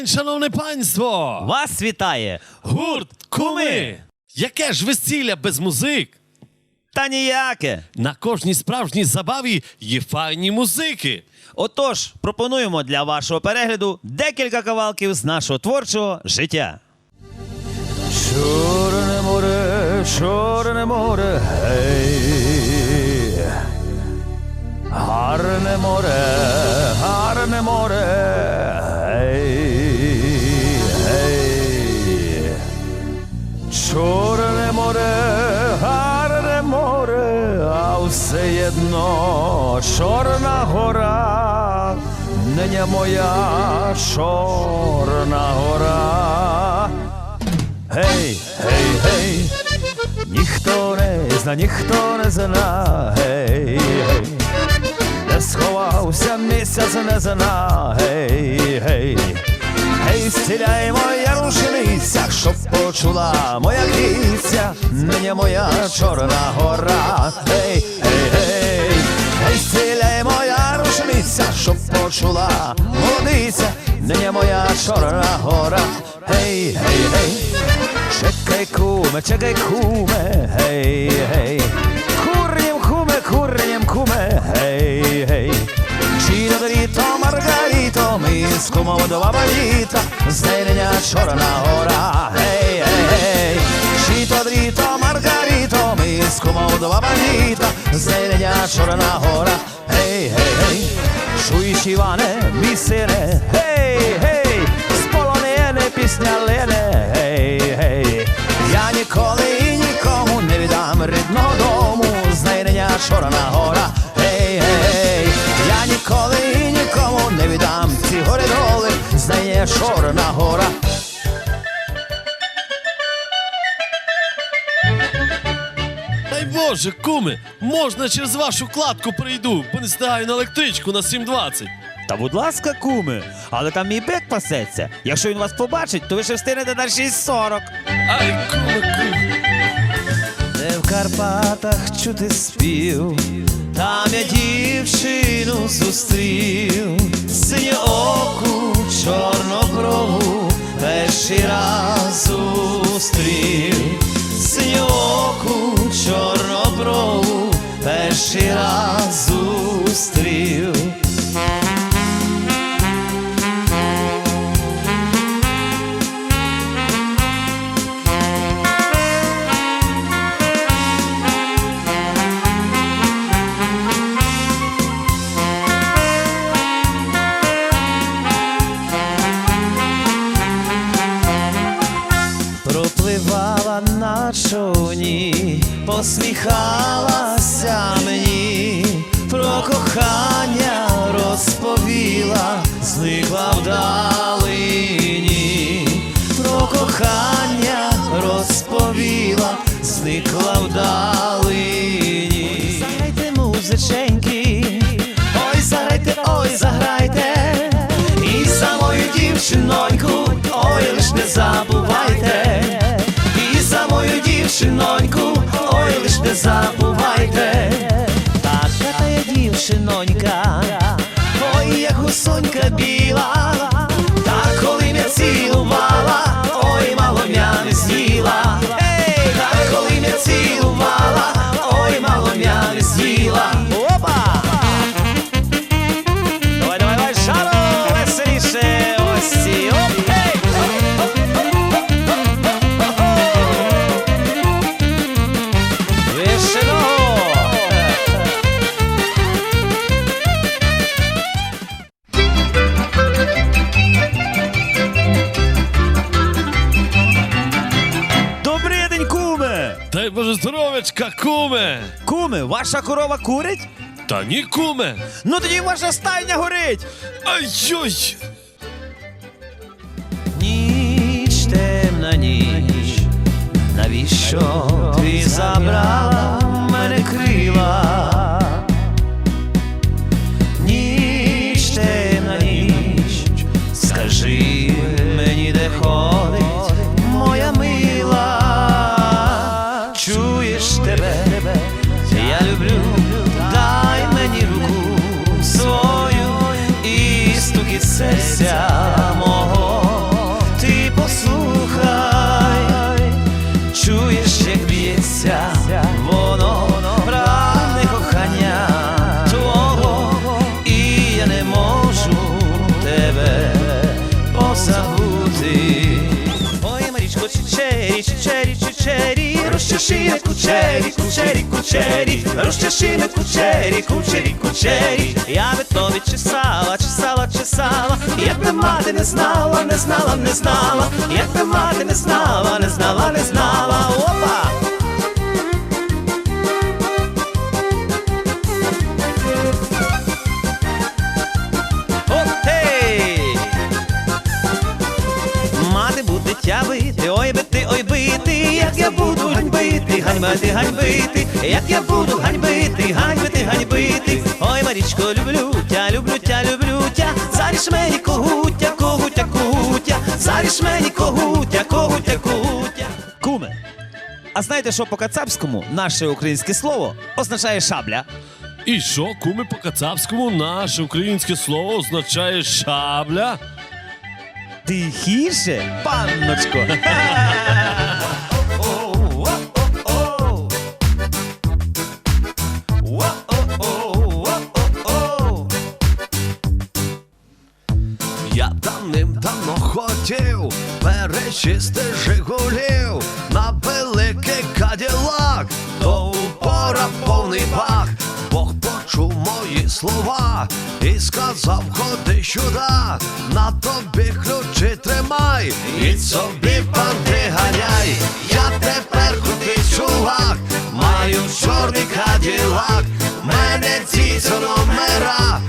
День, шановне панство! Вас вітає! Гурт Куми! Яке ж весілля без музик? Та ніяке. На кожній справжній забаві є файні музики. Отож, пропонуємо для вашого перегляду декілька кавалків з нашого творчого життя. Чорне море, чорне море, гей. Гарне море, гарне море, ниня моя чорна гора. Гей, гей, гей, ніхто не зна, ніхто не зна, гей, гей, де сховався місяць не зна, гей, гей. Гей, стіляй моя рушниця, щоб почула моя киця, нині моя чорна гора. Гей, гей, гей, гей, стіляй моя рушниця, щоб почула. Молодиця, нині моя чорна гора. Гей, гей, гей, чекай, куме, чекай, куме, гей, гей, курнім, куме, курнім, куме, гей, гей. Чіно Доріто, Маргаріто, ми з кумом до бабаліта, знайдення чорна гора, гей, гей, гей. Чіто Доріто, Маргаріто, ми з кумом до бабаліта, знайдення чорна гора, гей, гей, гей. Чуєш, Іване, мій сине, гей, гей, з полонини пісня лине, гей, гей. Я ніколи і нікому не віддам рідного дому, знайдення чорна гора, гей, гей. Я ніколи і нікому не віддам ці гори доли, знає чорна гора. Боже, куми, можна через вашу кладку прийду, бо не встигаю на електричку на 7.20. Та будь ласка, куми, але там мій бек пасеться. Якщо він вас побачить, то ви ще встигнете на 6.40. Ай, куми, куми. Де в Карпатах чути спів, там я дівчину зустрів, синьооку, чорноброву, перший раз зустрів, кохання розповіла, зникла вдалині. Заграйте музиченьки, ой, заграйте, ой, заграйте, і за мою дівчиноньку, ой, лиш не забувайте, і за мою дівчиноньку, ой, лиш не забувайте. Така та я дівчинонька, ой, як гусонька біла, та коли мене цілувала, は ваша корова курить? Та ні, куме! Ну тоді ваша стайня горить! Ай-йой! Ніч темна ніч, навіщо ти забрала Rušćašine kućeri, kućeri, kućeri. Rušćašine kućeri, kućeri, kućeri. Ja me to bi česala, česala, česala Jedna made ne znala, ne znala, ne znala. Jedna made ne znala, ne znala, ne znala. Opa! Ой бити, як я буду ганьбити, ганьбити, ганьбити, як я буду ганьбити, ганьбити, ганьбити. Ой, Марічко, люблю тя, люблю тя, люблю тя, заріж мені когутя, когутя, когутя, заріж мені когутя, когутя, когутя. Куме, а знаєте, що по кацапському наше українське слово означає шабля? І що, куми по кацапському наше українське слово означає шабля? Тихіше, панночко. перечисти Жигулів на великий каділак, то упора повний бак. Бог почув мої слова і сказав, ходи сюди, на тобі ключі тримай, і собі панти ганяй. Я тепер крутий чувак, маю чорний каділак, мене ці номера,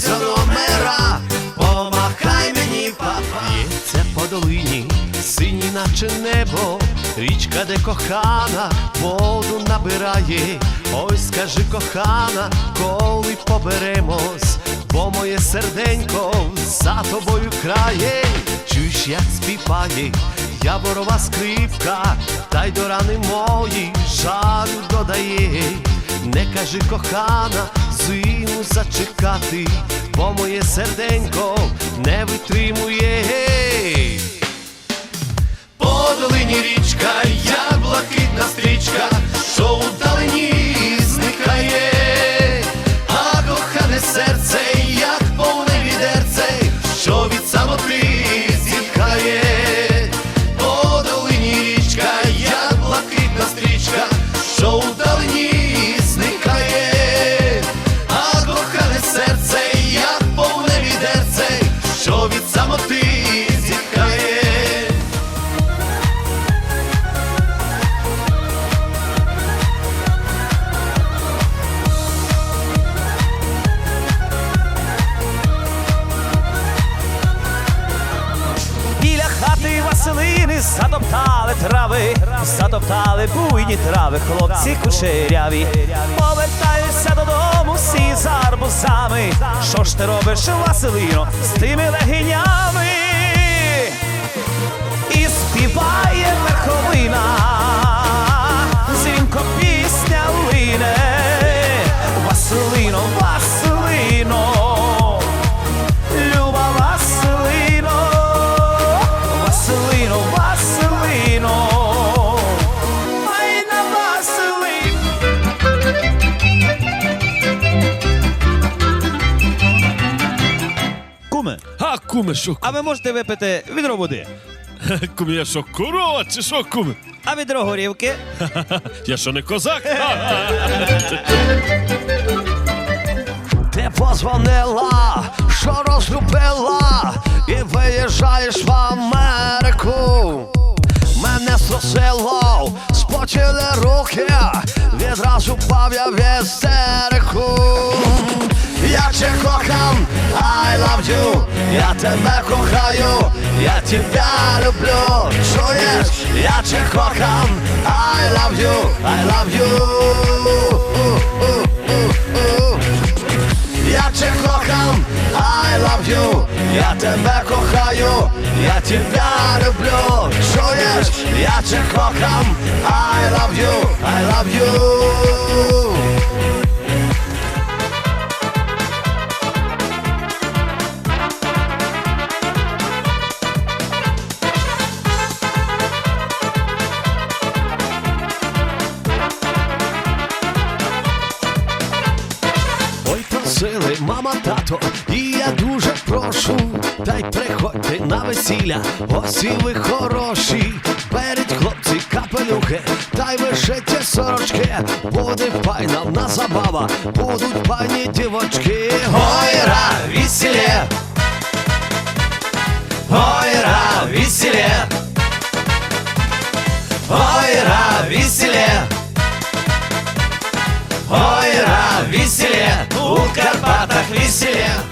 мене за номера, помахай мені, папа. Це по долині, синій наче небо, річка, де кохана, воду набирає. Ой, скажи, кохана, коли поберемось, бо моє серденько за тобою крає. Чуєш, як співає, яворова скрипка, та й до рани мої жалю додає. Не кажи, кохана, зиму зачекати, бо моє серденько не витримує. По долині річка, я блакитна стрічка, що у зникає, буйні трави, хлопці кучеряві. Повертаються додому всі з арбузами. Що ж ти робиш, Василино, з тими легенями? І співає верховина, куме, що а ви можете випити відро води, куме? Я що, корова чи що, куме? а відро горівки? Я що не козак? Ти позвонила, що розлюбила, і виїжджаєш в Америку. Мене струсило, спочили руки, відразу пав я в істерику. cię kocham, I love you. Ja tebe kochaju, ja ciebie lubię Czujesz? Ja cię kocham, I love you, I love you. Ja cię kocham, I love you. Ja tebe kochaju, ja ciebie lubię Czujesz? Ja cię kocham, I love you, I love you. Мама, тато, і я дуже прошу. на весілля, осі ви хороші, беріть хлопці капелюхи, та й вишиті сорочки, буде файна в нас забава, будуть пані дівочки, гойра, весілля, гойра, весілля, гойра, весілля. Гойра, весілля, у Карпатах весілля.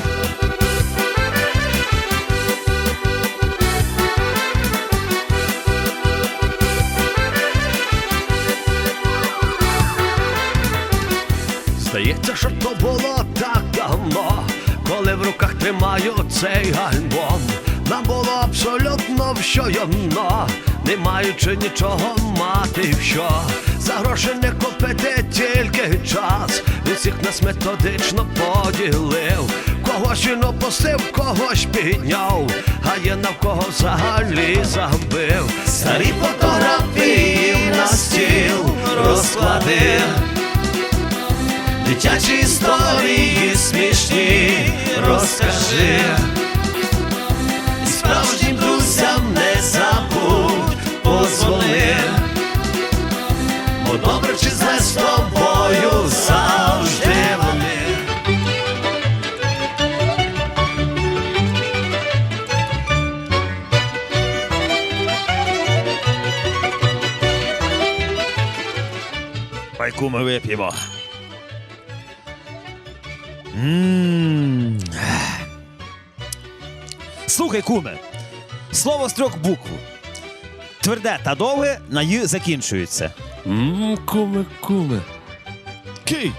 Здається, що то було так давно, коли в руках тримаю цей альбом. Нам було абсолютно все одно, не маючи нічого мати в що. За гроші не купити тільки час. Всіх нас методично поділив. Когось він опустив, когось підняв, а є навкого взагалі забив. Старі фотографії на стіл розкладив. Дитячі історії смішні розкажи. І Справжнім Пайку ми вип'ємо. Слухай, куме, слово з трьох букв. Тверде та довге на «й» закінчується. Куме, куме. Кий.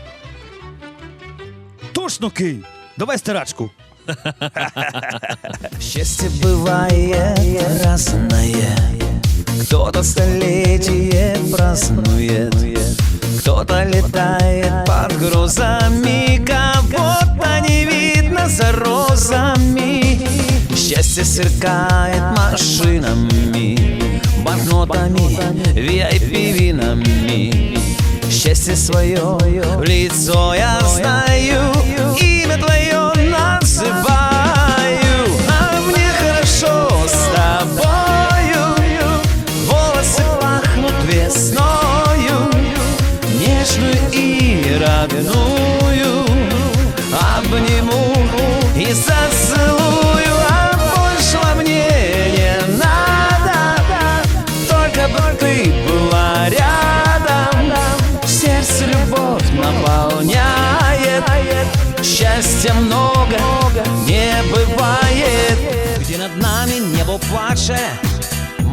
Точно кий. Давай стирачку. Счастье бывает разное Кто-то столетие празднует Кто-то летает под грузами Кого-то не видно за розами. Счастье сверкает машинами Банкнотами, VIP-винами Счастье свое в лицо я знаю Имя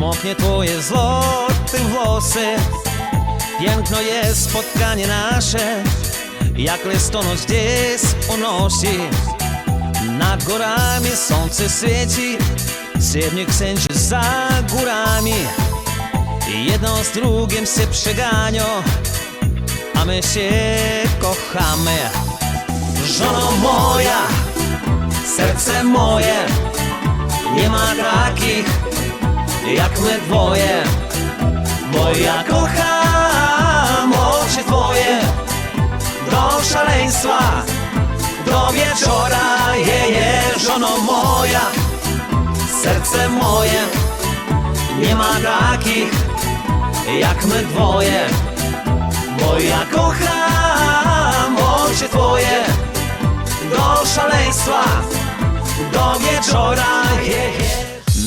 Moknie twoje złote włosy. Piękno jest spotkanie nasze Jak listonosz gdzieś unosi Nad górami słońce świeci Srebrnik sędzi za górami. Jedno z drugim się przeganią A my się kochamy. Żono moja, serce moje Nie ma takich jak my dwoje Bo ja kocham oczy twoje Do szaleństwa, do wieczora Je, je, żono moja Serce moje Nie ma takich jak my dwoje Bo ja kocham oczy twoje Do szaleństwa, do wieczora.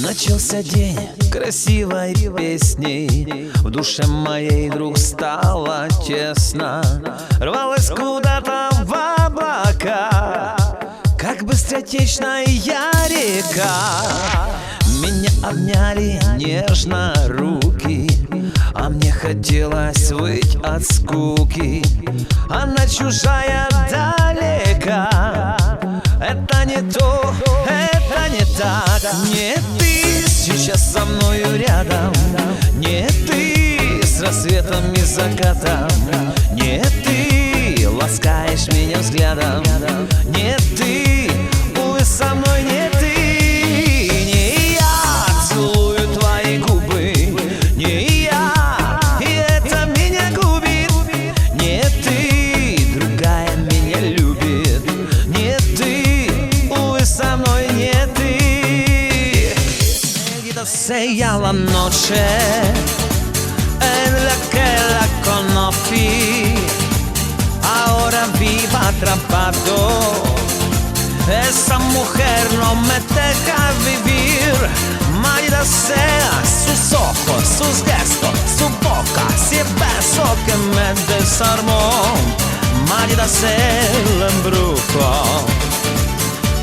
Начался день красивой песней В душе моей вдруг стало тесно. Рвалась куда-то в облака. Как быстротечная река. Меня обняли нежно руки. А мне хотелось выть от скуки. Она чужая далека. Это не то, это не так. Не ты сейчас со мною рядом Не ты с рассветом и закатом Не ты ласкаешь меня взглядом Не ты, увы, со мной не ты Не noche En la que la conocí. Ahora viva atrapado. Esa mujer no me deja vivir. Maldita sea sus ojos, sus gestos, su boca Si beso que me desarmó. Maldita sea el embrujo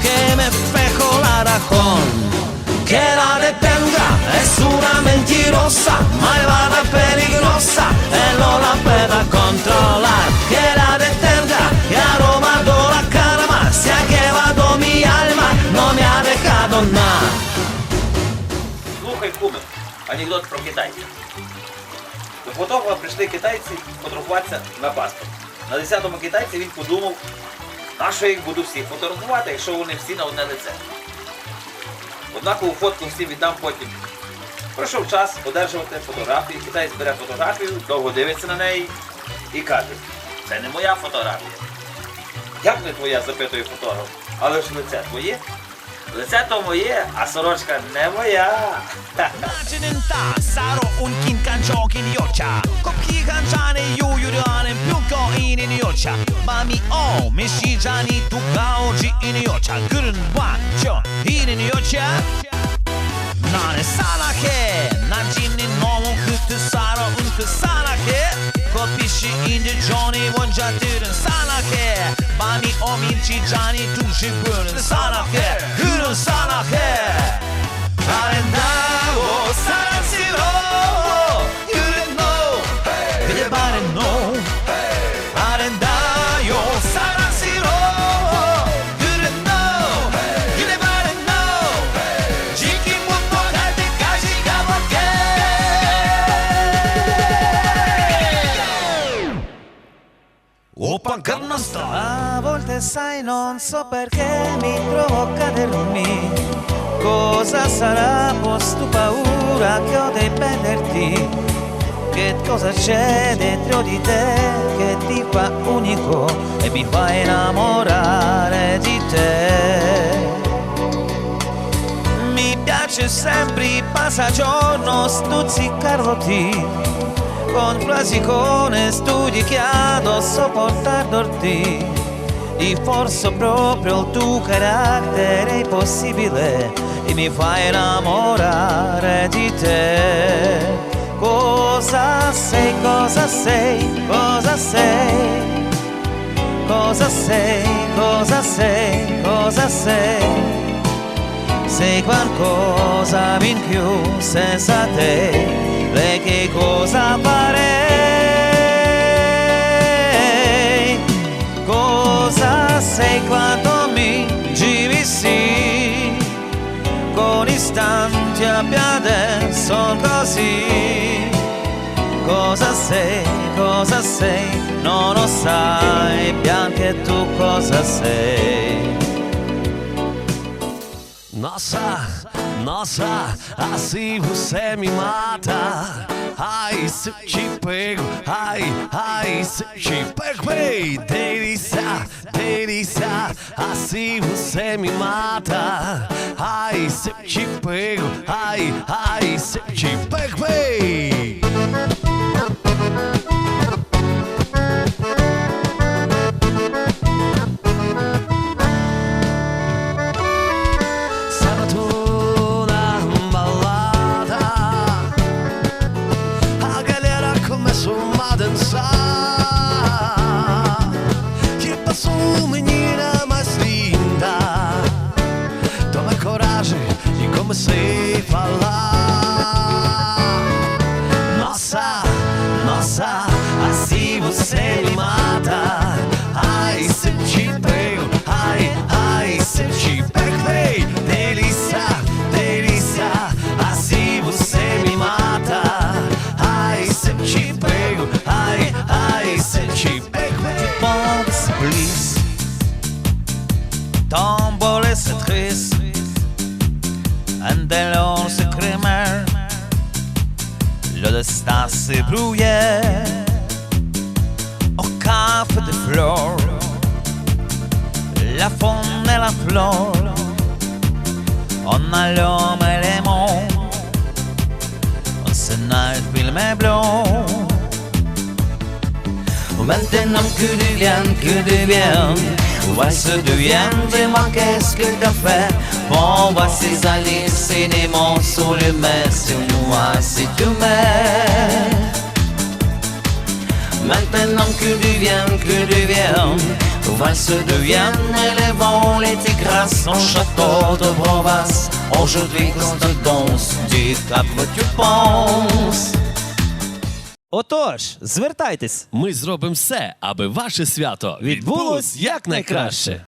que me pejo la razón que la detenga es una mentirosa, malvada, peligrosa, él no la pueda controlar. Que la detenga, que ha robado la calma, se ha llevado mi alma, no me ha dejado nada. Слухай, куме, анекдот про китайців. До фотографа прийшли китайці фотографуватися на паспорт. На 10-му китайці він подумав, на що їх буду всіх фотографувати, якщо вони всі на одне лице. Однакову фотку всім віддам потім. Пройшов час одержувати фотографії, китаєць бере фотографію, довго дивиться на неї і каже, це не моя фотографія. Як не твоя, запитує фотограф, але ж лице твоє? Лицето моє, а сорочка не моя. Начинен та саро ун кінкан чокін йоча. Копхі ганчане ю юріанен пюнко інін йоча. Мамі о, міші джані тукаочі ін йоча. Гурн ван чон інін йоча. Nane salahe, nacinin nomun kıtı sara unkı salahe. Kopişi indi Johnny vonca dürün salahe. Bani Omin Cicani Tuji Gönül sana he Gönül sana he Barendavo Sansiro You know Bir de Barendavo Opa, Gangnam Style. sai non so perché mi trovo provoca dermi Cosa sarà? Posto paura che ho di perderti Che cosa c'è dentro di te che ti fa unico E mi fa innamorare di te? Mi piace sempre passagiorno stuzzicarti con frasi con studi che ad sopportar dorti e forse proprio il tuo carattere è possibile e mi fa innamorare di te. Cosa sei cosa sei cosa sei? Cosa sei cosa sei cosa sei? Sei qualcosa in più senza te. E che cosa cosa sei cosa sei non lo sai bianca tu cosa sei Nossa, nossa, assim você me mata. Ai, se eu te pego, ai, ai, se eu te pego, ei, delícia, delícia, assim você me mata. Ai, se eu te pego, ai, ai, se eu te pego, ei. Falar pluje O café de flor La faune et la flore. On a l'homme et les mots, On se nage filmé blanc Maintenant que du bien, que du bien. Ouais, ce devient dis-moi qu'est-ce que t'as fait? Bon, voit ces allées, ces démons sur le mer. Sur moi, c'est tout mer Maintenant que tu viens, que tu viens Valse de Vienne et les vents, les tigresses En château de province Aujourd'hui quand tu danses Dis à quoi tu penses Отож, звертайтесь. Ми зробимо все, аби ваше свято Відбулось якнайкраще.